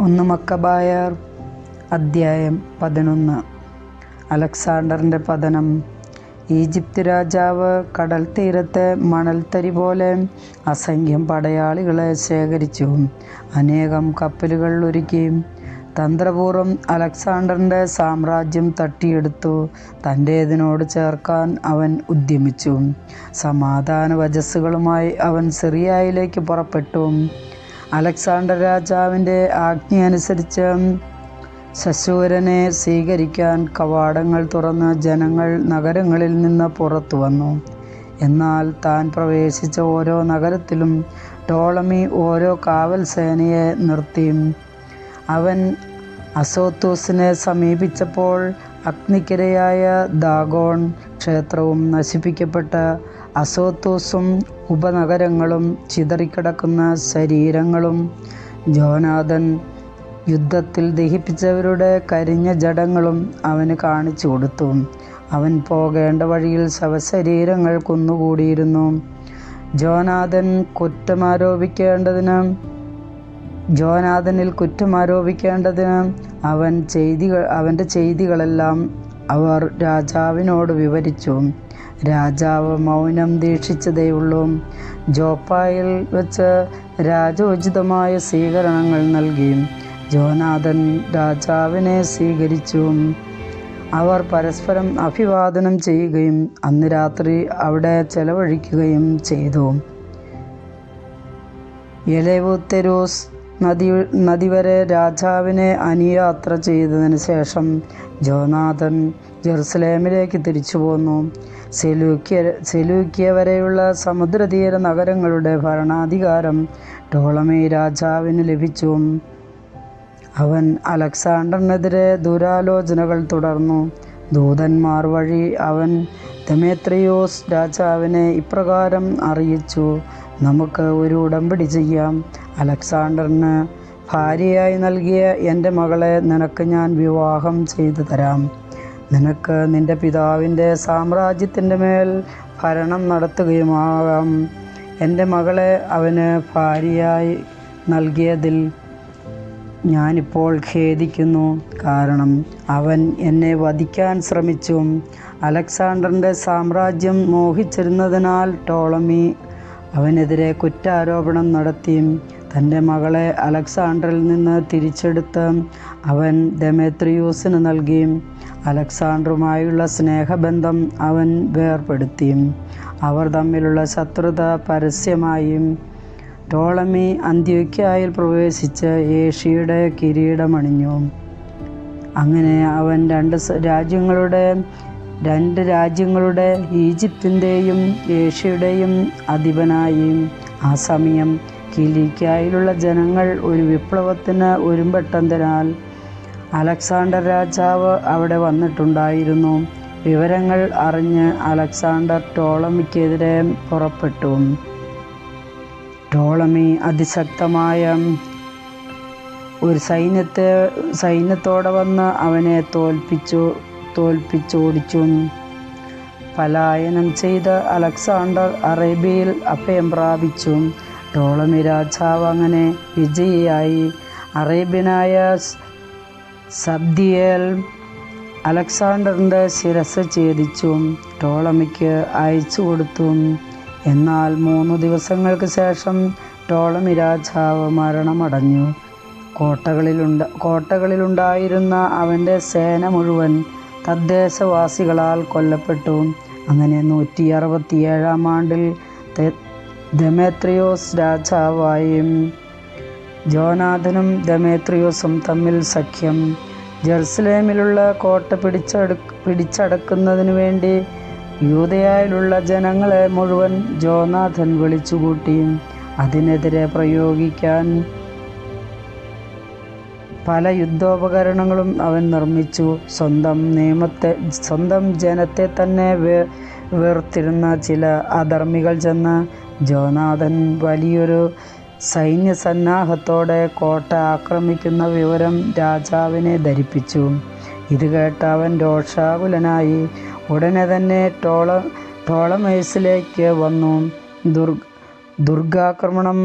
ഒന്ന് മക്കബായർ അദ്ധ്യായം പതിനൊന്ന്. അലക്സാണ്ടറിന്റെ പതനം. ഈജിപ്ത് രാജാവ് കടൽ തീരത്തെ മണൽത്തരി പോലെ അസംഖ്യം പടയാളികളെ ശേഖരിച്ചു. അനേകം കപ്പലുകൾ ഒരുക്കി. തന്ത്രപൂർവം അലക്സാണ്ടറിന്റെ സാമ്രാജ്യം തട്ടിയെടുത്തു. തന്റേതിനോട് ചേർക്കാൻ അവൻ ഉദ്യമിച്ചു. സമാധാന വജസ്സുകളുമായി അവൻ സിറിയയിലേക്ക് പുറപ്പെട്ടു. അലക്സാണ്ടർ രാജാവിന്റെ ആജ്ഞയനുസരിച്ച് ശശൂരനെ സ്വീകരിക്കാൻ കവാടങ്ങൾ തുറന്ന് ജനങ്ങൾ നഗരങ്ങളിൽ നിന്ന് പുറത്തു വന്നു. എന്നാൽ താൻ പ്രവേശിച്ച ഓരോ നഗരത്തിലും ടോളമി ഓരോ കാവൽ സേനയെ നിർത്തി. അവൻ അസോത്തൂസിനെ സമീപിച്ചപ്പോൾ അഗ്നിക്കിരയായ ദാഗോൺ ക്ഷേത്രവും നശിപ്പിക്കപ്പെട്ട അസോത്തൂസും ഉപനഗരങ്ങളും ചിതറിക്കിടക്കുന്ന ശരീരങ്ങളും. ജോനാഥൻ യുദ്ധത്തിൽ ദഹിപ്പിച്ചവരുടെ കരിഞ്ഞ ജടങ്ങളും അവന് കാണിച്ചു കൊടുത്തു. അവൻ പോകേണ്ട വഴിയിൽ ശവശരീരങ്ങൾ കുന്നുകൂടിയിരുന്നു. ജോനാഥൻ കുറ്റമാരോപിക്കേണ്ടതിന് ജോനാഥനിൽ കുറ്റമാരോപിക്കേണ്ടതിന് അവൻ ചെയ്തികൾ അവന്റെ ചെയ്തികളെല്ലാം അവർ രാജാവിനോട് വിവരിച്ചു. രാജാവ് മൗനം ദീക്ഷിച്ചതേയുള്ളൂ. ജോപ്പായിൽ വെച്ച് രാജോചിതമായ സ്വീകരണങ്ങൾ നൽകി. ജോനാഥൻ രാജാവിനെ സ്വീകരിച്ചു. അവർ പരസ്പരം അഭിവാദനം ചെയ്യുകയും അന്ന് രാത്രി അവിടെ ചെലവഴിക്കുകയും ചെയ്തു. എലേവുത്തെരൂസ് നദി നദി വരെ രാജാവിനെ അനിയാത്ര ചെയ്തതിന് ശേഷം ജോനാഥൻ ജെറുസലേമിലേക്ക് തിരിച്ചു പോന്നു. സെലൂക്യ സെലൂക്യ വരെയുള്ള സമുദ്രതീര നഗരങ്ങളുടെ ഭരണാധികാരം ടോളമി രാജാവിന് ലഭിച്ചു. അവൻ അലക്സാണ്ടറിനെതിരെ ദുരാലോചനകൾ തുടർന്നു. ദൂതന്മാർ വഴി അവൻ ദമേത്രിയോസ് രാജാവിനെ ഇപ്രകാരം അറിയിച്ചു നമുക്ക് ഒരു ഉടമ്പടി ചെയ്യാം. അലക്സാണ്ടറിന് ഭാര്യയായി നൽകിയ എന്റെ മകളെ നിനക്ക് ഞാൻ വിവാഹം ചെയ്തു തരാം. നിനക്ക് നിന്റെ പിതാവിന്റെ സാമ്രാജ്യത്തിന്റെ മേൽ ഭരണം നടത്തുകയുമാകാം. എന്റെ മകളെ അവന് ഭാര്യയായി നൽകിയതിൽ ഞാനിപ്പോൾ ഖേദിക്കുന്നു. കാരണം അവൻ എന്നെ വധിക്കാൻ ശ്രമിച്ചു അലക്സാണ്ടറിന്റെ സാമ്രാജ്യം മോഹിച്ചിരുന്നതിനാൽ ടോളമി അവനെതിരെ കുറ്റാരോപണം നടത്തി തന്റെ മകളെ അലക്സാണ്ടറിൽ നിന്ന് തിരിച്ചെടുത്ത് അവൻ ദമേത്രിയൂസിന് നൽകി അലക്സാണ്ടറുമായുള്ള സ്നേഹബന്ധം അവൻ വേർപ്പെടുത്തി അവർ തമ്മിലുള്ള ശത്രുത പരസ്യമായും ടോളമി അന്ത്യോക്യായിൽ പ്രവേശിച്ച് ഏഷ്യയുടെ കിരീടമണിഞ്ഞു. അങ്ങനെ അവൻ രണ്ട് രാജ്യങ്ങളുടെ രണ്ട് രാജ്യങ്ങളുടെ ഈജിപ്തിന്റെയും ഏഷ്യയുടെയും അധിപനായി. ആ സമയം കിലിക്കായിലുള്ള ജനങ്ങൾ ഒരു വിപ്ലവത്തിന് ഒരുമ്പെട്ടതിനാൽ അലക്സാണ്ടർ രാജാവ് അവിടെ വന്നിട്ടുണ്ടായിരുന്നു. വിവരങ്ങൾ അറിഞ്ഞ് അലക്സാണ്ടർ ടോളമിക്കെതിരെ പുറപ്പെട്ടു. ടോളമി അതിശക്തമായ ഒരു സൈന്യത്തെ സൈന്യത്തോടെ വന്ന് അവനെ തോൽപ്പിച്ചു തോൽപ്പിച്ചോടിച്ചു പലായനം ചെയ്ത് അലക്സാണ്ടർ അറേബ്യയിൽ അഭയം പ്രാപിച്ചു. ടോളമി രാജാവ് അങ്ങനെ വിജയിയായി. അറേബ്യനായ സബ്ദിയേൽ അലക്സാണ്ടറിന്റെ ശിരസ് ഛേദിച്ചും ടോളമിക്ക് അയച്ചു കൊടുത്തും. എന്നാൽ മൂന്ന് ദിവസങ്ങൾക്ക് ശേഷം ടോളമി രാജാവ് മരണമടഞ്ഞു. കോട്ടകളിലുണ്ട കോട്ടകളിലുണ്ടായിരുന്ന അവന്റെ സേന മുഴുവൻ തദ്ദേശവാസികളാൽ കൊല്ലപ്പെട്ടു. അങ്ങനെ നൂറ്റി അറുപത്തിയേഴാം ആണ്ടിൽ ദമേത്രിയോസ് രാജാവായി ജോനാഥനും ദമേത്രിയോസും തമ്മിൽ സഖ്യം. ജെറുസലേമിലുള്ള കോട്ട പിടിച്ചടു പിടിച്ചടക്കുന്നതിനു വേണ്ടി യൂതയായിലുള്ള ജനങ്ങളെ മുഴുവൻ ജോനാഥൻ വിളിച്ചുകൂട്ടി. അതിനെതിരെ പ്രയോഗിക്കാൻ പല യുദ്ധോപകരണങ്ങളും അവൻ നിർമ്മിച്ചു. സ്വന്തം നിയമത്തെ സ്വന്തം ജനത്തെ തന്നെ വേ വേർത്തിരുന്ന ചില അധർമ്മികൾ ചെന്ന് ജോനാഥൻ വലിയൊരു സൈന്യസന്നാഹത്തോടെ കോട്ട ആക്രമിക്കുന്ന വിവരം രാജാവിനെ ധരിപ്പിച്ചു ഇത് കേട്ട അവൻ രോഷാകുലനായി ഉടനെ തന്നെ ടോള ടോളമേസിലേക്ക് വന്നു ദുർ ദുർഗാക്രമണം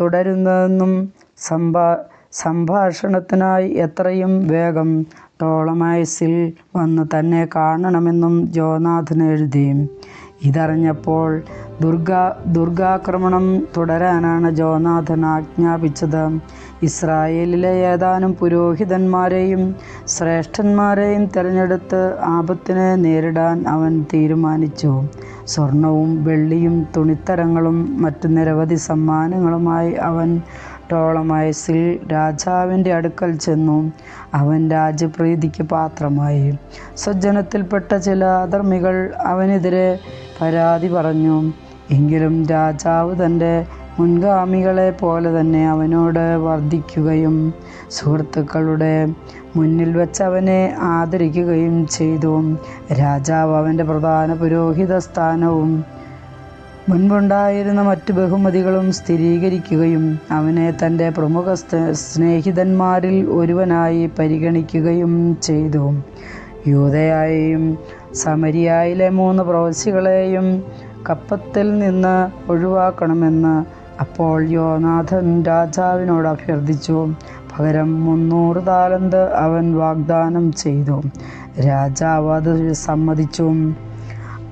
തുടരുന്നതെന്നും സംഭാ സംഭാഷണത്തിനായി എത്രയും വേഗം ടോളമൈസിൽ വന്ന് തന്നെ കാണണമെന്നും ജോനാഥൻ എഴുതി. ഇതറിഞ്ഞപ്പോൾ ദുർഗാ ദുർഗാക്രമണം തുടരാനാണ് ജോനാഥൻ ആജ്ഞാപിച്ചത്. ഇസ്രായേലിലെ ഏതാനും പുരോഹിതന്മാരെയും ശ്രേഷ്ഠന്മാരെയും തിരഞ്ഞെടുത്ത് ആപത്തിനെ നേരിടാൻ അവൻ തീരുമാനിച്ചു. സ്വർണവും വെള്ളിയും തുണിത്തരങ്ങളും മറ്റു നിരവധി സമ്മാനങ്ങളുമായി അവൻ ടോളമയസിൽ രാജാവിന്റെ അടുക്കൽ ചെന്നു. അവൻ രാജപ്രീതിക്ക് പാത്രമായി. സ്വജനത്തിൽപ്പെട്ട ചില അധർമ്മികൾ അവനെതിരെ പരാതി പറഞ്ഞു. എങ്കിലും രാജാവ് തന്റെ മുൻഗാമികളെ പോലെ തന്നെ അവനോട് വർദ്ധിക്കുകയും സുഹൃത്തുക്കളുടെ മുന്നിൽ വെച്ച് അവനെ ആദരിക്കുകയും ചെയ്തു. രാജാവ് അവന്റെ പ്രധാന പുരോഹിത സ്ഥാനവും മുൻപുണ്ടായിരുന്ന മറ്റു ബഹുമതികളും സ്ഥിരീകരിക്കുകയും അവനെ തന്റെ പ്രമുഖ സ്നേഹിതന്മാരിൽ ഒരുവനായി പരിഗണിക്കുകയും ചെയ്തു. യൂതയായും സമരിയായിലെ മൂന്ന് പ്രവിശ്യകളെയും കപ്പത്തിൽ നിന്ന് ഒഴിവാക്കണമെന്ന് അപ്പോൾ യോനാഥൻ രാജാവിനോട് അഭ്യർത്ഥിച്ചു. പകരം മുന്നൂറ് താലന്ത് അവൻ വാഗ്ദാനം ചെയ്തു. രാജാവ് അത് സമ്മതിച്ചു.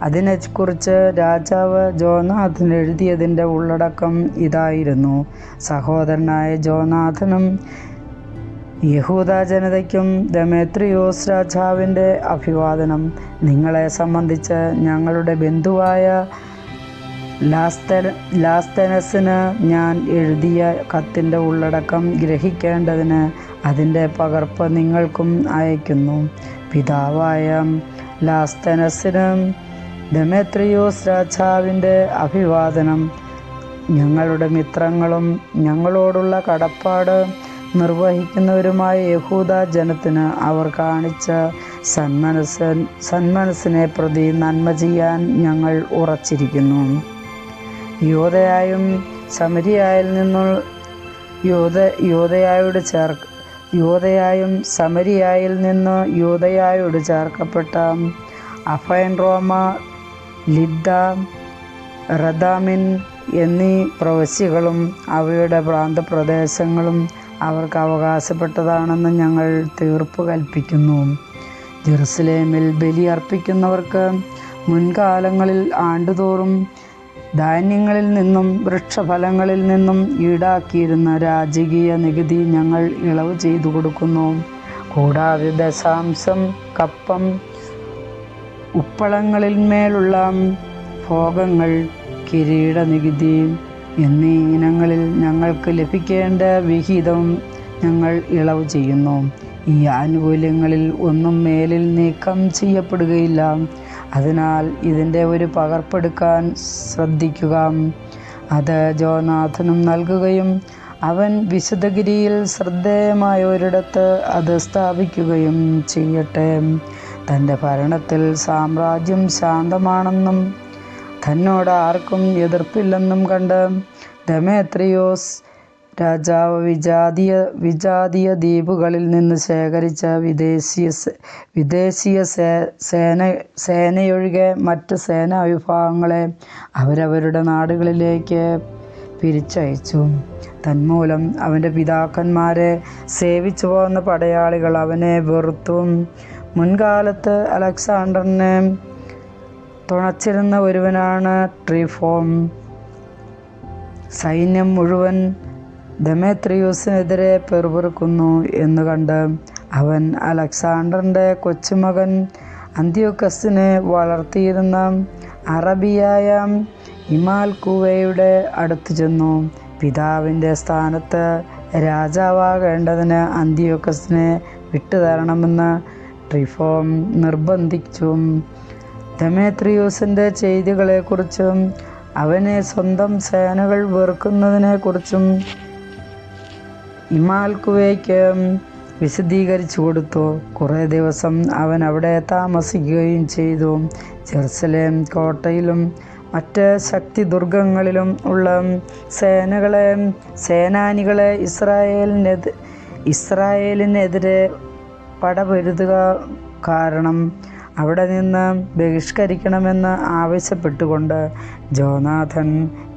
അതിനെക്കുറിച്ച് രാജാവ് ജോനാഥൻ എഴുതിയതിന്റെ ഉള്ളടക്കം ഇതായിരുന്നു. സഹോദരനായ ജോനാഥനും യഹൂദജനതയ്ക്കും ദമേത്രിയോസ് രാജാവിന്റെ അഭിവാദനം. നിങ്ങളെ സംബന്ധിച്ച് ഞങ്ങളുടെ ബന്ധുവായ ലാസ്തനസിന് ഞാൻ എഴുതിയ കത്തിന്റെ ഉള്ളടക്കം ഗ്രഹിക്കേണ്ടതിന് അതിന്റെ പകർപ്പ് നിങ്ങൾക്കും അയക്കുന്നു. പിതാവായ ലാസ്തനസിന് ദമേത്രിയോസ് രാജാവിന്റെ അഭിവാദനം. ഞങ്ങളുടെ മിത്രങ്ങളും ഞങ്ങളോടുള്ള കടപ്പാട് നിർവഹിക്കുന്നവരുമായ യഹൂദ ജനത്തിന് അവർ കാണിച്ച സന്മനസ് സന്മനസ്സിനെ പ്രതി നന്മ ചെയ്യാൻ ഞങ്ങൾ ഉറച്ചിരിക്കുന്നു. യോധയായും സമരിയായിൽ നിന്നും യോധ യോധയായോട് ചേർ യോധയായും സമരിയായിൽ നിന്ന് യോധയായോട് ചേർക്കപ്പെട്ട അഫൈൻ റോമ ലിദ്ദ, റദാമിൻ എന്നീ പ്രവശ്യകളും അവയുടെ പ്രാന്തപ്രദേശങ്ങളും അവർക്ക് അവകാശപ്പെട്ടതാണെന്ന് ഞങ്ങൾ തീർപ്പ് കൽപ്പിക്കുന്നു. ജെറുസലേമിൽ ബലി അർപ്പിക്കുന്നവർക്ക് മുൻകാലങ്ങളിൽ ആണ്ടുതോറും ധാന്യങ്ങളിൽ നിന്നും വൃക്ഷഫലങ്ങളിൽ നിന്നും ഈടാക്കിയിരുന്ന രാജകീയ നികുതി ഞങ്ങൾ ഇളവ് ചെയ്തു കൊടുക്കുന്നു. കൂടാതെ ദശാംശം, കപ്പം, ഉപ്പളങ്ങളിന്മേലുള്ള ഭോഗങ്ങൾ, കിരീടനികുതി എന്നീ ഇനങ്ങളിൽ ഞങ്ങൾക്ക് ലഭിക്കേണ്ട വിഹിതം ഞങ്ങൾ ഇളവ് ചെയ്യുന്നു. ഈ ആനുകൂല്യങ്ങളിൽ ഒന്നും മേലിൽ നീക്കം ചെയ്യപ്പെടുകയില്ല. അതിനാൽ ഇതിന്റെ ഒരു പകർപ്പെടുക്കാൻ ശ്രദ്ധിക്കുക. അത് ജോനാഥനും നൽകുകയും അവൻ വിശുദ്ധഗിരിയിൽ ശ്രദ്ധേയമായ ഒരിടത്ത് അത് സ്ഥാപിക്കുകയും ചെയ്യട്ടെ. തന്റെ ഭരണത്തിൽ സാമ്രാജ്യം ശാന്തമാണെന്നും തന്നോട് ആർക്കും എതിർപ്പില്ലെന്നും കണ്ട് ദമേത്രിയോസ് രാജാവ് വിജാതീയ ദ്വീപുകളിൽ നിന്ന് ശേഖരിച്ച വിദേശീയ വിദേശീയ സേന സേനയൊഴികെ മറ്റ് സേനാ വിഭാഗങ്ങളെ അവരവരുടെ നാടുകളിലേക്ക് പിരിച്ചയച്ചു. തന്മൂലം അവന്റെ പിതാക്കന്മാരെ സേവിച്ചു പോകുന്ന പടയാളികൾ അവനെ വെറുത്തും മുൻകാലത്ത് അലക്സാണ്ടറിനെ തുണച്ചിരുന്ന ഒരുവനാണ് ട്രിഫോം. സൈന്യം മുഴുവൻ ദമേത്രിയൂസിനെതിരെ പെറുപെറുക്കുന്നു എന്നു കണ്ട് അവൻ അലക്സാണ്ടറിന്റെ കൊച്ചുമകൻ അന്ത്യോക്കസിനെ വളർത്തിയിരുന്ന അറബിയായ ഇമാൽ കുവയുടെ അടുത്തു ചെന്നു. പിതാവിന്റെ സ്ഥാനത്ത് രാജാവാകേണ്ടതിന് അന്ത്യോക്കസിനെ വിട്ടുതരണമെന്ന് ട്രിഫോം നിർബന്ധിച്ചു. ദെമേത്രിയോസിന്റെ ചെയ്തികളെക്കുറിച്ചും അവനെ സ്വന്തം സേനകൾ വെറുക്കുന്നതിനെക്കുറിച്ചും ഇമാൽക്കുവയ്ക്ക് വിശദീകരിച്ചുകൊടുത്തു. കുറേ ദിവസം അവൻ അവിടെ താമസിക്കുകയും ചെയ്തു. ജെറുസലേം കോട്ടയിലും മറ്റ് ശക്തി ദുർഗങ്ങളിലും ഉള്ള സേനകളെ സേനാനികളെ ഇസ്രായേലിനെതിരെ പടപൊരുതുക കാരണം അവിടെ നിന്ന് ബഹിഷ്കരിക്കണമെന്ന് ആവശ്യപ്പെട്ടുകൊണ്ട് ജോനാഥൻ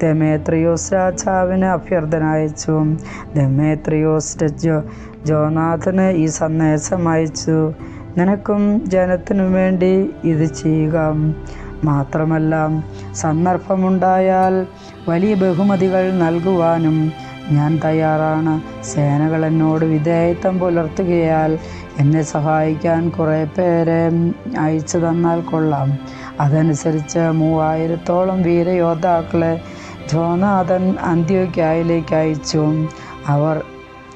ദമേത്രിയോസ് രാജാവിന് അഭ്യർത്ഥന അയച്ചു ദമേത്രിയോസ് ജോനാഥന് ഈ സന്ദേശം അയച്ചു. നിനക്കും ജനത്തിനു വേണ്ടി ഇത് ചെയ്യുക. മാത്രമല്ല സന്ദർഭമുണ്ടായാൽ വലിയ ബഹുമതികൾ നൽകുവാനും ഞാൻ തയ്യാറാണ്. സേനകൾ എന്നോട് വിധേയത്വം പുലർത്തുകയാൽ എന്നെ സഹായിക്കാൻ കുറേ പേരെ അയച്ചു തന്നാൽ കൊള്ളാം. അതനുസരിച്ച് മൂവായിരത്തോളം വീരയോദ്ധാക്കളെ ജോനാഥൻ അന്ത്യോക്യായിലേക്ക് അയച്ചു. അവർ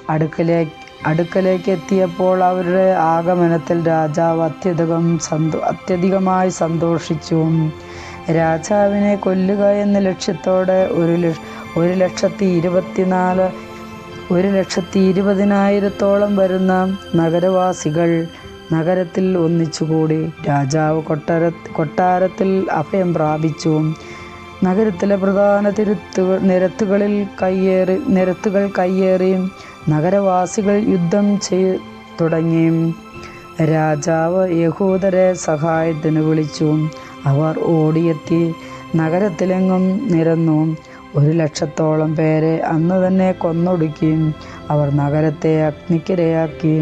അടുക്കലേ അടുക്കലേക്ക് എത്തിയപ്പോൾ അവരുടെ ആഗമനത്തിൽ രാജാവ് അത്യധികം സന്തോ അത്യധികമായി സന്തോഷിച്ചു. രാജാവിനെ കൊല്ലുക എന്ന ലക്ഷ്യത്തോടെ ഒരു ലക്ഷ ഒരു ലക്ഷത്തി ഇരുപത്തിനാല് ഒരു ലക്ഷത്തി ഇരുപതിനായിരത്തോളം വരുന്ന നഗരവാസികൾ നഗരത്തിൽ ഒന്നിച്ചുകൂടി. രാജാവ് കൊട്ടാര കൊട്ടാരത്തിൽ അഭയം പ്രാപിച്ചു. നഗരത്തിലെ പ്രധാന തിരുത്തുകൾ നിരത്തുകളിൽ കയ്യേറി നിരത്തുകൾ കയ്യേറി നഗരവാസികൾ യുദ്ധം ചെയ് തുടങ്ങി. രാജാവ് യഹൂദരെ സഹായത്തിന് വിളിച്ചു. അവർ ഓടിയെത്തി നഗരത്തിലെങ്ങും നിരന്നു. ഒരു ലക്ഷത്തോളം പേരെ അന്ന് തന്നെ കൊന്നൊടുക്കി അവർ നഗരത്തെ അഗ്നിക്കിരയാക്കി.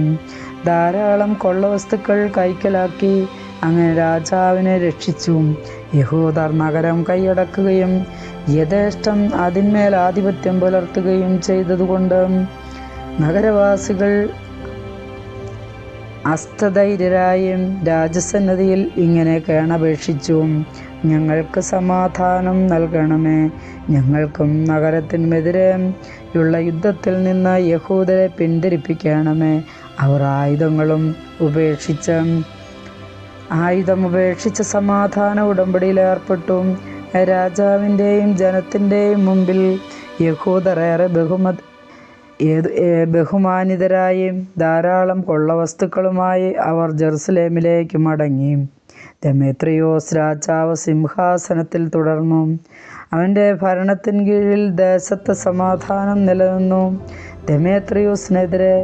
ധാരാളം കൊള്ളവസ്തുക്കൾ കൈക്കലാക്കി. അങ്ങനെ രാജാവിനെ രക്ഷിച്ചു. യഹൂദർ നഗരം കൈയടക്കുകയും യഥേഷ്ടം അതിന്മേൽ ആധിപത്യം പുലർത്തുകയും ചെയ്തതുകൊണ്ട് നഗരവാസികൾ അസ്തധൈര്യരായും രാജസന്നതിയിൽ ഇങ്ങനെ കേണപേക്ഷിച്ചു. ഞങ്ങൾക്ക് സമാധാനം നൽകണമേ. ഞങ്ങൾക്കും നഗരത്തിനുമെതിരെ ഉള്ള യുദ്ധത്തിൽ നിന്ന് യഹൂദരെ പിന്തിരിപ്പിക്കണമേ. അവർ ആയുധങ്ങളും ഉപേക്ഷിച്ച ആയുധം ഉപേക്ഷിച്ച് സമാധാന ഉടമ്പടിയിൽ ഏർപ്പെട്ടു. രാജാവിന്റെയും ജനത്തിന്റെയും മുമ്പിൽ യഹൂദർ ഏറെ ബഹുമ ഏത് ബഹുമാനിതരായി ധാരാളം കൊള്ളവസ്തുക്കളുമായി അവർ ജെറുസലേമിലേക്ക് മടങ്ങി. ദമേത്രിയോസ് രാജാവ് സിംഹാസനത്തിൽ തുടർന്നു. അവന്റെ ഭരണത്തിൻ കീഴിൽ ദേശത്ത് സമാധാനം നിലനിന്നു. ദമേത്രിയോസിനെതിരെ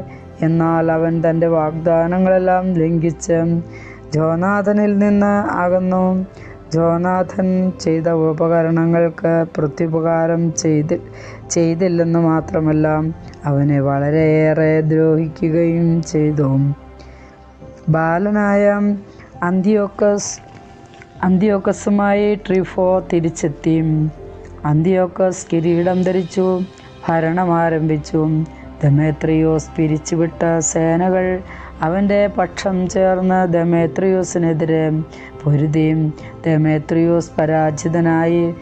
എന്നാൽ അവൻ തന്റെ വാഗ്ദാനങ്ങളെല്ലാം ലംഘിച്ച് ജോനാഥനിൽ നിന്ന് അകന്നു. ജോനാഥൻ ചെയ്ത ഉപകരണങ്ങൾക്ക് പ്രത്യുപകാരം ചെയ്തി ചെയ്തില്ലെന്ന് മാത്രമല്ല അവനെ വളരെയേറെ ദ്രോഹിക്കുകയും ചെയ്തു. ബാലനായ അന്തിയോക്കസ് അന്തിയോക്കസുമായി ട്രിഫോ തിരിച്ചെത്തി. അന്തിയോക്കസ് കിരീടം ധരിച്ചു ഭരണം ആരംഭിച്ചു. ദമേത്രിയോസ് പിരിച്ചുവിട്ട സേനകൾ അവന്റെ പക്ഷം ചേർന്ന് ദമേത്രിയോസിനെതിരെ പൊരുതി. ദമേത്രിയോസ് പരാജിതനായി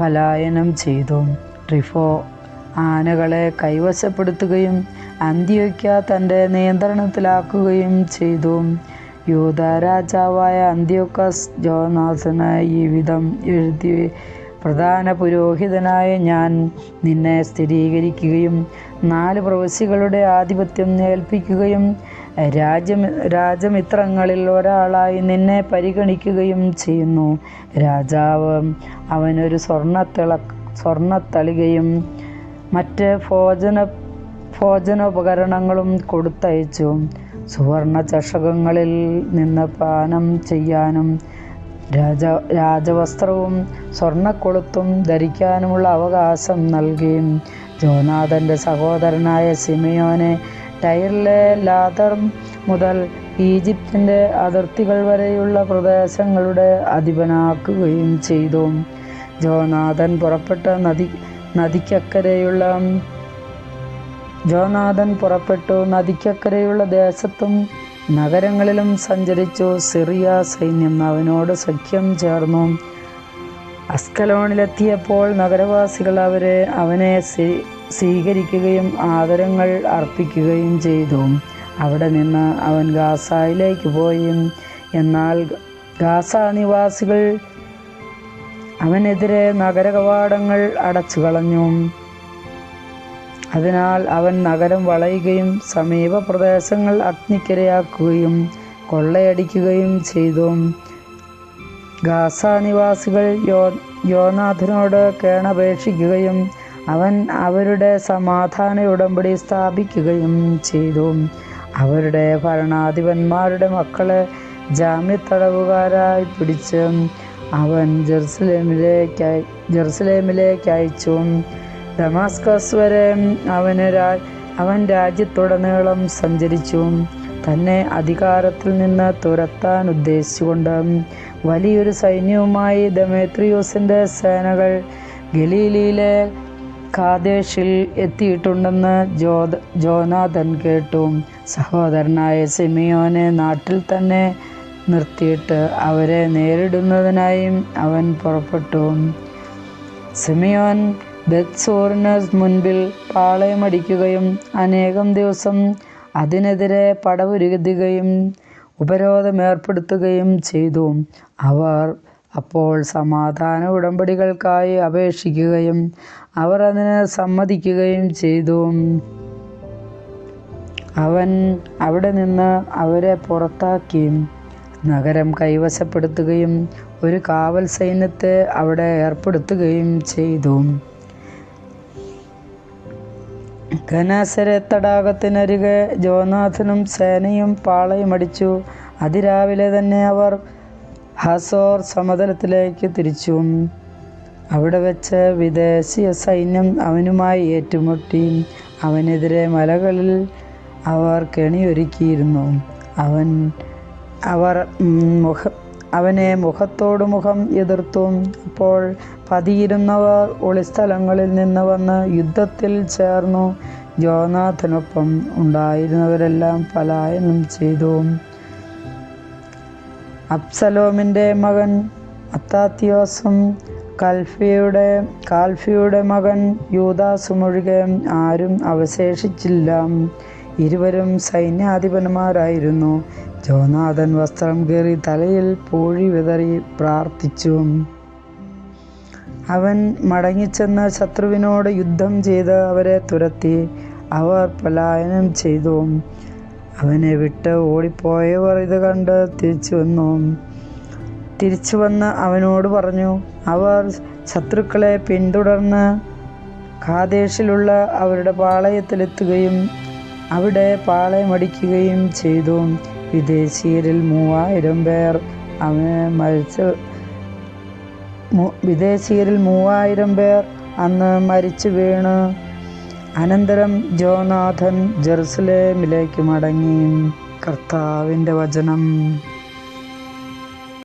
പലായനം ചെയ്തു. ട്രിഫോ ആനകളെ കൈവശപ്പെടുത്തുകയും അന്ത്യോക്യ തന്റെ നിയന്ത്രണത്തിലാക്കുകയും ചെയ്തു. യൂത രാജാവായ അന്ത്യോക്കസ് ജോനാഥന് ഈ വിധം എഴുതി പ്രധാന പുരോഹിതനായ ഞാൻ നിന്നെ സ്ഥിരീകരിക്കുകയും നാല് പ്രവശികളുടെ ആധിപത്യം ഏൽപ്പിക്കുകയും രാജ്യം രാജമിത്രങ്ങളിൽ ഒരാളായി നിന്നെ പരിഗണിക്കുകയും ചെയ്യുന്നു. രാജാവ് അവനൊരു സ്വർണത്തിള സ്വർണത്തളികയും മറ്റ് ഭോജന ഭോജനോപകരണങ്ങളും കൊടുത്തയച്ചു. സുവർണ ചഷകങ്ങളിൽ നിന്ന് പാനം ചെയ്യാനും രാജ രാജവസ്ത്രവും സ്വർണക്കൊളുത്തും ധരിക്കാനുമുള്ള അവകാശം നൽകി. ജോനാഥന്റെ സഹോദരനായ സിമയോനെ ടൈറിലെ ലാതർ മുതൽ ഈജിപ്തിന്റെ അതിർത്തികൾ വരെയുള്ള പ്രദേശങ്ങളുടെ അധിപനാക്കുകയും ചെയ്തു. ജോനാഥൻ പുറപ്പെട്ട നദി നദിക്കക്കരെയുള്ള ജോനാഥൻ പുറപ്പെട്ടു. നദിക്കക്കരെയുള്ള ദേശത്തും നഗരങ്ങളിലും സഞ്ചരിച്ചു. സിറിയ സൈന്യം അവനോട് സഖ്യം ചേർന്നു. അസ്കലോണിലെത്തിയപ്പോൾ നഗരവാസികൾ അവരെ അവനെ സ്വീ- സ്വീകരിക്കുകയും ആദരങ്ങൾ അർപ്പിക്കുകയും ചെയ്തു. അവിടെ നിന്ന് അവൻ ഗാസായിലേക്ക് പോയി. എന്നാൽ ഗാസ നിവാസികൾ അവനെതിരെ നഗരകവാടങ്ങൾ അടച്ചു കളഞ്ഞു അതിനാൽ അവൻ നഗരം വളയുകയും സമീപ പ്രദേശങ്ങൾ അഗ്നിക്കിരയാക്കുകയും കൊള്ളയടിക്കുകയും ചെയ്തു. ഗാസ നിവാസികൾ യോ യോനാഥനോട് കേണപേക്ഷിക്കുകയും അവൻ അവരുടെ സമാധാന ഉടമ്പടി സ്ഥാപിക്കുകയും ചെയ്തു. അവരുടെ ഭരണാധിപന്മാരുടെ മക്കളെ ജാമ്യത്തടവുകാരായി പിടിച്ച് അവൻ ജെറുസലേമിലേക്ക് ജെറുസലേമിലേക്ക് അയച്ചു ഡമാസ്കസ് വരെ അവന് അവൻ രാജ്യത്തുടനീളം സഞ്ചരിച്ചു. തന്നെ അധികാരത്തിൽ നിന്ന് തുരത്താൻ ഉദ്ദേശിച്ചുകൊണ്ട് വലിയൊരു സൈന്യവുമായി ദമേത്രിയോസിന്റെ സേനകൾ ഗലീലിയിലെ കാദേശിൽ എത്തിയിട്ടുണ്ടെന്ന് ജോനാഥൻ കേട്ടു. സഹോദരനായ സിമിയോനെ നാട്ടിൽ തന്നെ നിർത്തിയിട്ട് അവരെ നേരിടുന്നതിനായും അവൻ പുറപ്പെട്ടു. സിമിയോൻ ബെത്സോറിന് മുൻപിൽ പാളയമടിക്കുകയും അനേകം ദിവസം അതിനെതിരെ ഉപരോധം ഉപരോധമേർപ്പെടുത്തുകയും ചെയ്തു. അവർ അപ്പോൾ സമാധാന ഉടമ്പടികൾക്കായി അപേക്ഷിക്കുകയും അവർ അതിന് സമ്മതിക്കുകയും ചെയ്തു. അവൻ അവിടെ നിന്ന് അവരെ പുറത്താക്കി. നഗരം കൈവശപ്പെടുത്തുകയും ഒരു കാവൽ സൈന്യത്തെ അവിടെ ഏർപ്പെടുത്തുകയും ചെയ്തു. ഘനാസരെ തടാകത്തിനരികെ ജോനാഥനും സേനയും പാളയമടിച്ചു അതിരാവിലെ തന്നെ അവർ ഹസോർ സമതലത്തിലേക്ക് തിരിച്ചു. അവിടെ വെച്ച് വിദേശീയ സൈന്യം അവനുമായി ഏറ്റുമുട്ടി. അവനെതിരെ മലകളിൽ അവർ കെണിയൊരുക്കിയിരുന്നു. അവൻ അവർ മുഖ അവനെ മുഖത്തോടു മുഖം എതിർത്തു. അപ്പോൾ പതിയിരുന്നവർ ഒളിസ്ഥലങ്ങളിൽ നിന്ന് വന്ന് യുദ്ധത്തിൽ ചേർന്നു. ജോനാഥനൊപ്പം ഉണ്ടായിരുന്നവരെല്ലാം പലായനം ചെയ്തു. അബ്സലോമിന്റെ മകൻ അത്താത്യോസും കൽഫിയുടെ കാൽഫിയുടെ മകൻ യൂദാസുമൊഴികെ ആരും അവശേഷിച്ചില്ല. ഇരുവരും സൈന്യാധിപന്മാരായിരുന്നു. ജോനാഥൻ വസ്ത്രം കീറി തലയിൽ പൂഴി വിതറി പ്രാർത്ഥിച്ചു. അവൻ മടങ്ങിച്ചെന്ന് ശത്രുവിനോട് യുദ്ധം ചെയ്ത് അവരെ തുരത്തി. അവർ പലായനം ചെയ്തു. അവനെ വിട്ട് ഓടിപ്പോയവർ ഇത് കണ്ട് തിരിച്ചു വന്നു. തിരിച്ചു വന്ന് അവനോട് പറഞ്ഞു അവർ ശത്രുക്കളെ പിന്തുടർന്ന് ഖാദേശിലുള്ള അവരുടെ പാളയത്തിലെത്തുകയും അവിടെ പാളയമടിക്കുകയും ചെയ്തു. വിദേശീയരിൽ മൂവായിരം പേർ. അവനെ മരിച്ച വിദേശീയരിൽ മൂവായിരം പേർ അന്ന് മരിച്ചു വീണ്. അനന്തരം ജോനാഥൻ ജെറുസലേമിലേക്ക് മടങ്ങി. കർത്താവിന്റെ വചനം.